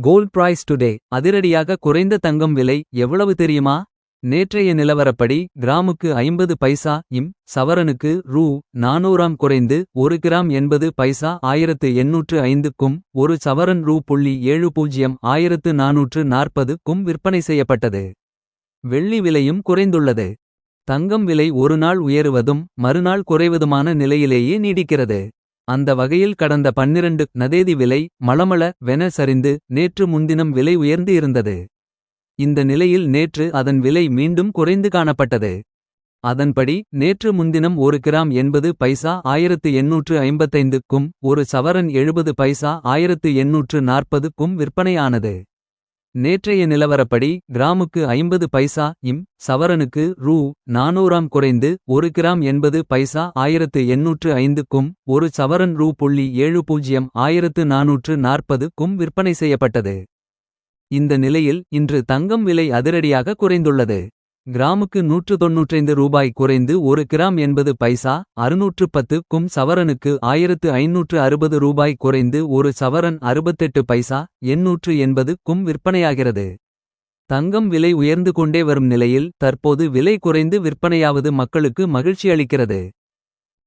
Gold price today அதிரடியாக குறைந்த தங்கம் விலை எவ்வளவு தெரியுமா? நேற்றைய நிலவரப்படி கிராமுக்கு ஐம்பது பைசா இம் சவரனுக்கு ரூ நானூறாம் குறைந்து ஒரு கிராம் எண்பது பைசா ஆயிரத்து எண்ணூற்று ஐந்துக்கும் ஒரு சவரன் ரூ புள்ளி ஏழு பூஜ்ஜியம் ஆயிரத்து நானூற்று நாற்பதுக்கும் விற்பனை செய்யப்பட்டது. வெள்ளி விலையும் குறைந்துள்ளது. தங்கம் விலை ஒரு நாள் உயருவதும் மறுநாள் குறைவதுமான நிலையிலேயே நீடிக்கிறது. அந்த வகையில் கடந்த பன்னிரண்டு நதேதி விலை மளமள வென சரிந்து நேற்று முன்தினம் விலை உயர்ந்து இருந்தது. இந்த நிலையில் நேற்று அதன் விலை மீண்டும் குறைந்து காணப்பட்டது. அதன்படி நேற்று முன்தினம் ஒரு கிராம் எண்பது பைசா ஆயிரத்து எண்ணூற்று ஐம்பத்தைந்துக்கும் ஒரு சவரன் எழுபது பைசா ஆயிரத்து எண்ணூற்று நாற்பதுக்கும் விற்பனையானது. நேற்றைய நிலவரப்படி கிராமுக்கு ஐம்பது பைசா இம் சவரனுக்கு ரூ. நானூறாம் குறைந்து ஒரு கிராம் எண்பது பைசா ஆயிரத்து எண்ணூற்று ஐந்துக்கும் ஒரு சவரன் ரூ. புள்ளி ஏழு பூஜ்ஜியம் ஆயிரத்து நானூற்று நாற்பதுக்கும் விற்பனை செய்யப்பட்டது. இந்த நிலையில் இன்று தங்கம் விலை அதிரடியாக குறைந்துள்ளது. கிராமுக்கு நூற்று தொன்னூற்றைந்து ரூபாய் குறைந்து ஒரு கிராம் எண்பது பைசா அறுநூற்று பத்து க்கும் சவரனுக்கு ஆயிரத்து ஐநூற்று அறுபது ரூபாய் குறைந்து ஒரு சவரன் அறுபத்தெட்டு பைசா எண்ணூற்று எண்பது க்கும் விற்பனையாகிறது. தங்கம் விலை உயர்ந்து கொண்டே வரும் நிலையில் தற்போது விலை குறைந்து விற்பனையாவது மக்களுக்கு மகிழ்ச்சி அளிக்கிறது